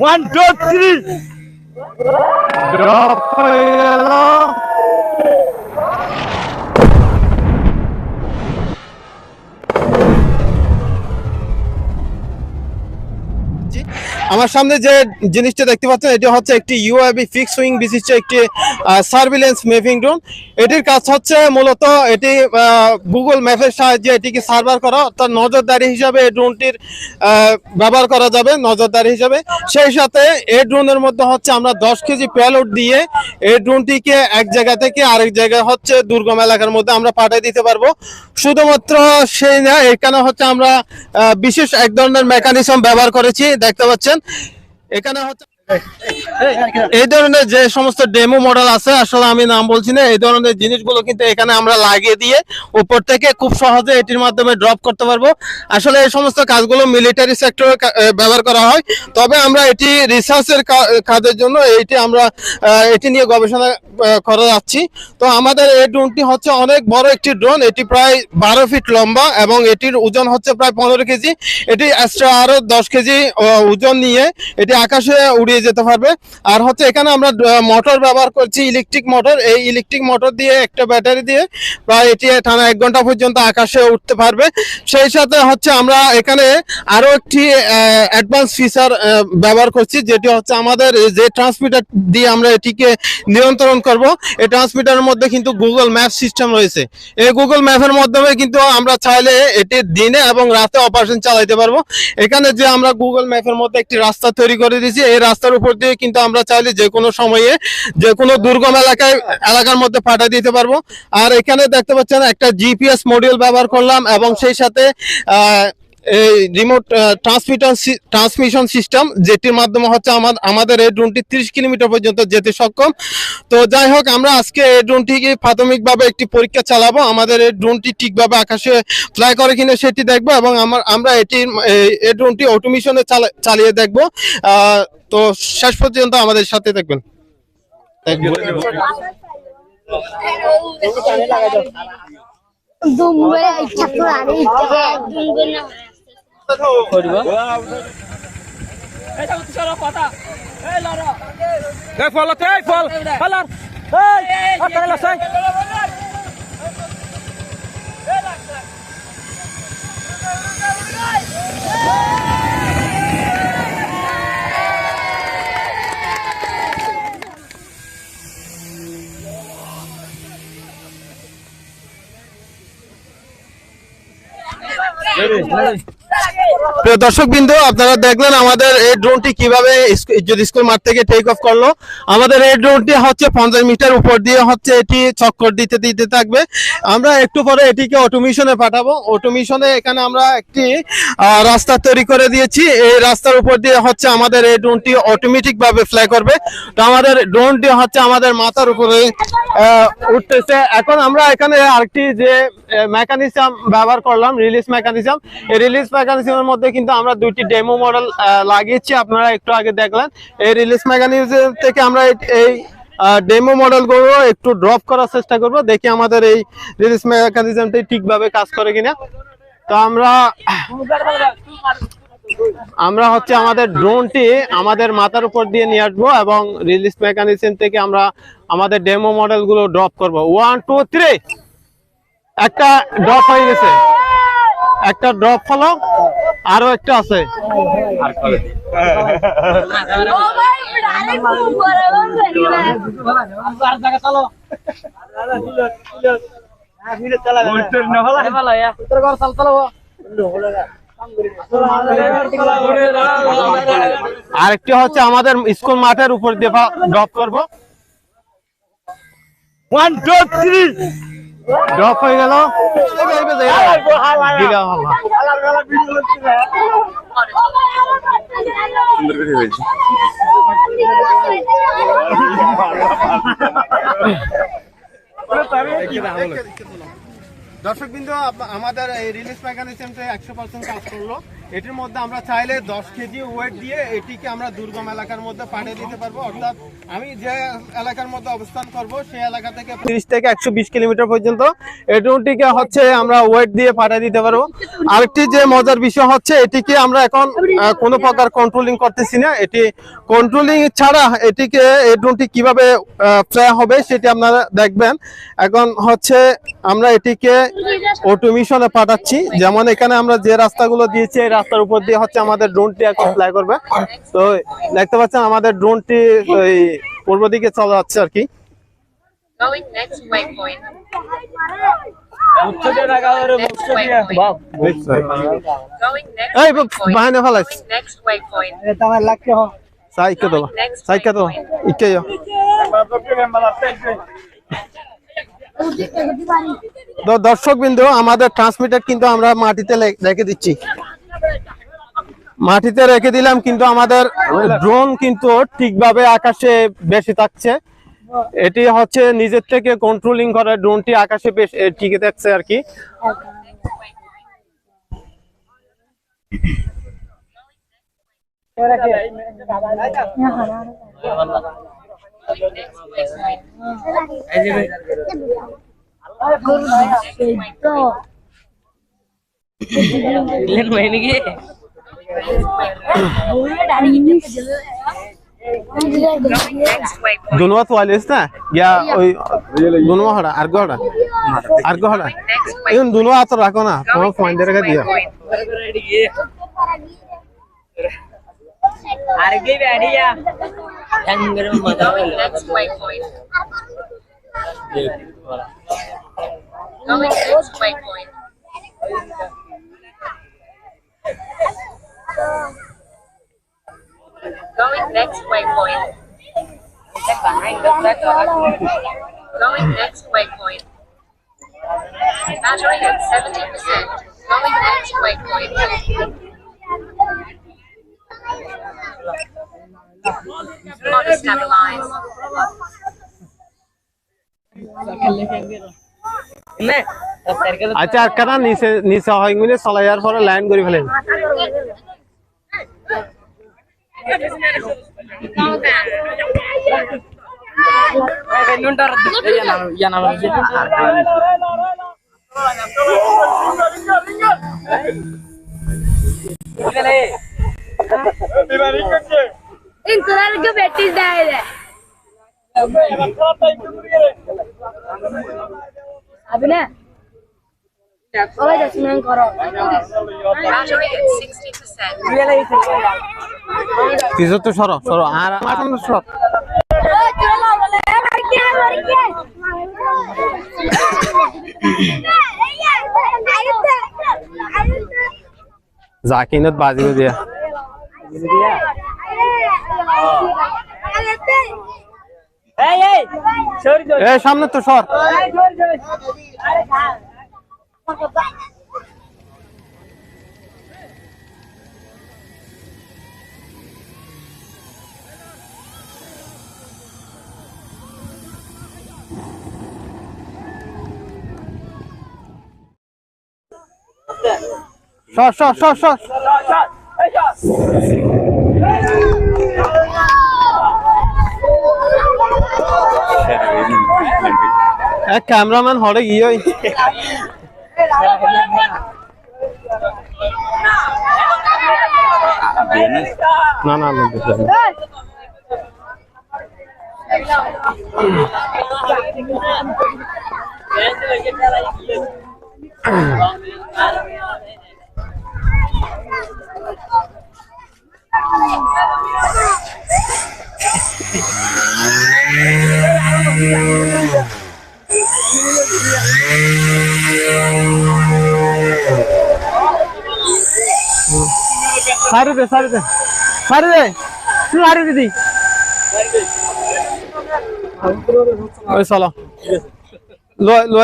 One two three আমার সামনে যে জিনিসটা দেখতে পাচ্ছেন, এটি হচ্ছে একটি ইউআইবি ফিক্স উইং বিশিষ্ট একটি সার্ভিলেন্স ম্যাপিং ড্রোন এটির কাজ হচ্ছে মূলত এটি গুগল ম্যাপের সাহায্যে এটিকে সার্ভার করা, অর্থাৎ নজরদারি হিসাবে এই ড্রোনটির ব্যবহার করা যাবে, নজরদারি হিসাবে। সেই সাথে এই ড্রোনের মধ্যে হচ্ছে আমরা দশ কেজি প্যালোড দিয়ে এই ড্রোনটিকে এক জায়গা থেকে আরেক জায়গায় হচ্ছে দুর্গম এলাকার মধ্যে আমরা পাঠিয়ে দিতে পারব। শুধুমাত্র সেই না, এখানে হচ্ছে আমরা বিশেষ এক ধরনের মেকানিজম ব্যবহার করেছি, দেখতে পাচ্ছেন। এখানে হচ্ছে এই ধরনের যে সমস্ত ডেমো মডেল আছে, আসলে আমি নাম বলছি না, এই ধরনের জিনিসগুলো কিন্তু এখানে আমরা লাগিয়ে দিয়ে উপর থেকে খুব সহজে এটির মাধ্যমে ড্রপ করতে পারব। আসলে এই সমস্ত কাজগুলো মিলিটারি সেক্টরে ব্যবহার করা হয়। তবে আমরা এটি রিসার্চের কাজের জন্য এটি আমরা এটি নিয়ে গবেষণা করে যাচ্ছি। তো আমাদের এই ড্রোনটি হচ্ছে অনেক বড় একটি ড্রোন এটি প্রায় বারো ফিট লম্বা এবং এটির ওজন হচ্ছে প্রায় পনেরো কেজি। এটি এক্সট্রা আরও দশ কেজি ওজন নিয়ে এটি আকাশে উড়িয়ে যেতে পারবে। আর হচ্ছে এখানে আমরা মোটর ব্যবহার করছি ইলেকট্রিক মোটর এই ইলেকট্রিক মোটর দিয়ে একটা ব্যাটারি দিয়ে প্রায় এটি টানা এক ঘণ্টা পর্যন্ত আকাশে উঠতে পারবে। সেই সাথে হচ্ছে আমরা এখানে আরও একটি অ্যাডভান্স ফিচার ব্যবহার করছি, যেটি হচ্ছে আমাদের যে ট্রান্সমিটার দিয়ে আমরা এটিকে নিয়ন্ত্রণ করব, এই ট্রান্সমিটারের মধ্যে কিন্তু গুগল ম্যাপ সিস্টেম রয়েছে। এই গুগল ম্যাপের মাধ্যমে কিন্তু আমরা চাইলে এটি দিনে এবং রাতে অপারেশন চালাইতে পারব। এখানে যে আমরা গুগল ম্যাপের মধ্যে একটি রাস্তা তৈরি করে দিয়েছি, এই রাস্তার উপর দিয়ে কিন্তু আমরা চাইলে যে কোনো সময়ে যে কোনো দুর্গম এলাকায় এলাকার মধ্যে পাঠা দিতে পারব। আর এখানে দেখতে পাচ্ছেন একটা জিপিএস মডিউল ব্যবহার করলাম এবং সেই সাথে রিমোট ট্রান্সমিটার ট্রান্সমিশন সিস্টেম যেটির মাধ্যমে হচ্ছে আমাদের এই ড্রোনটি তিরিশ কিলোমিটার পর্যন্ত যেতে সক্ষম। তো যাই হোক, আমরা আজকে এই ড্রোনটিকে প্রাথমিকভাবে একটি পরীক্ষা চালাবো। আমাদের এই ড্রোনটি ঠিকভাবে আকাশে ফ্লাই করে কিনা সেটি দেখব এবং আমার, আমরা এটি এই ড্রোনটি অটোমেশনে চালিয়ে দেখব। তো শেষ পর্যন্ত আমাদের সাথে দেখবেন দুম্বে ইচ্ছা করে আরে ইচ্ছা দুম্বে না ফল ফল এই আতালা সাই প্রিয় দর্শক বিন্দু আপনারা দেখলেন আমাদের এই ড্রোনটি কীভাবে স্কুল মাঠ থেকে টেক অফ করল। আমাদের এই ড্রোনটি হচ্ছে পঞ্চাশ মিটার উপর দিয়ে হচ্ছে এটি চক্কর দিতে দিতে থাকবে। আমরা একটু পরে এটিকে অটোমেশনে পাঠাবো। অটোমেশনে এখানে আমরা একটি রাস্তা তৈরি করে দিয়েছি। এই রাস্তার উপর দিয়ে হচ্ছে আমাদের এই ড্রোনটি অটোমেটিক ভাবে ফ্লাই করবে। তো আমাদের ড্রোনটি হচ্ছে আমাদের মাথার উপরে উঠতেছে। এখন আমরা এখানে আরেকটি যে মেকানিজম ব্যবহার করলাম রিলিজ মেকানিজম এই রিলিজ মেকানিজমের মধ্যে কিন্তু আমরা দুইটি ডেমো মডেল লাগিয়েছি। আপনারা একটু আগে দেখলেন। এই রিলিজ মেকানিজম থেকে আমরা এই- ডেমো মডেলগুলো একটু ড্রপ করার চেষ্টা করব। দেখি আমাদের এই রিলিজ মেকানিজমটি ঠিকভাবে কাজ করে কিনা। তো আমরা আমরা হচ্ছে আমাদের ড্রোনটি আমাদের মাথার উপর দিয়ে নিয়ে আসব এবং রিলিজ মেকানিজম থেকে আমরা আমাদের ডেমো মডেলগুলো ড্রপ করব। ওয়ান টু থ্রি একটা ড্রপ হয়ে গেছে। একটা ড্রপ হলো আরও একটা আছে। ও ভাই আরে আরেকটি হচ্ছে আমাদের স্কুল মাঠের উপর দিয়ে ড্রপ করব। ওয়ান টু থ্রি ড্রপ হয়ে গেল। দর্শক বিন্দু আমাদের এই রিলিজ মেকানিজমটা একশো পার্সেন্ট কাজ করল। এটির মধ্যে আমরা চাইলে দশ কেজি ওয়েট দিয়ে এটিকে আমরা দুর্গম এলাকার মধ্যে পাঠিয়ে দিতে পারব। অর্থাৎ আমি যে এলাকার মধ্যে অবস্থান করব, সেই এলাকা থেকে তিরিশ থেকে একশো বিশ কিলোমিটার পর্যন্ত ড্রোনটিকে হচ্ছে আমরা ওয়েট দিয়ে পাঠিয়ে দিতে পারব। আরেকটি যে মজার বিষয় হচ্ছে, এটিকে আমরা এখন কোনো প্রকার কন্ট্রোলিং করতেছি না। এটি কন্ট্রোলিং ছাড়া এটিকে এই কীভাবে ফ্লে হবে সেটি আপনারা দেখবেন। এখন হচ্ছে আমরা এটিকে অটোমেশনে পাঠাচ্ছি। যেমন এখানে আমরা যে রাস্তাগুলো দিয়েছি রাস্তার উপর দিয়ে হচ্ছে আমাদের ড্রোনটি এখন ফ্লাই করবে। তো দেখতে পাচ্ছেন আমাদের ড্রোনটি ওই পূর্ব দিকে চলে যাচ্ছে আর কি. সাইকে সাইকে ইকে দর্শক বিন্দু আমাদের ট্রান্সমিটার কিন্তু আমরা মাটিতে রেখে দিচ্ছি। মাটিতে রেখে দিলাম কিন্তু আমাদের ড্রোন কিন্তু ঠিকভাবে আকাশে বেশি থাকছে এটি হচ্ছে নিজের থেকে কন্ট্রোলিং করে ড্রোনটি আকাশে বেশ টিকে থাকছে আর কি. লেন ভাই নাকি Going next waypoint. দুনুয়া তো আলিস না ইয়া ওই দুনুয়া হড়া আর গড়া আর গড়া Next এখন waypoint. দুনুয়া তো রাখো না তোমার Going পয়েন্ট next রেখে দিও waypoint. আরগে ব্যাডিয়া হ্যাঙ্গার মজা Going হলো next waypoint. Going next waypoint. Going next waypoint. Going next waypoint. Battery at 70%. Going next waypoint. Auto stabilize. আচ্ছা আর কারা নিচে নিচে হয় মিলে চলে যাওয়ার পরে ল্যান্ড করে ফেলেন ఇంతవరకు పెట్టిందా ఇది అభినా All just meant got up. Gradually at 60%. তো সরো সরো আর সর। জাকিনত বাজিয়ে দিয়া। এই এই সরি সরি। এ সামনে তো সর। সরি সরি সর সর এক ক্যামেরাম্যান হরে গিয়ে না না না। সারি দে সারি দে। সারি দে। তুই সারি দিদি ওই চলো। লো লো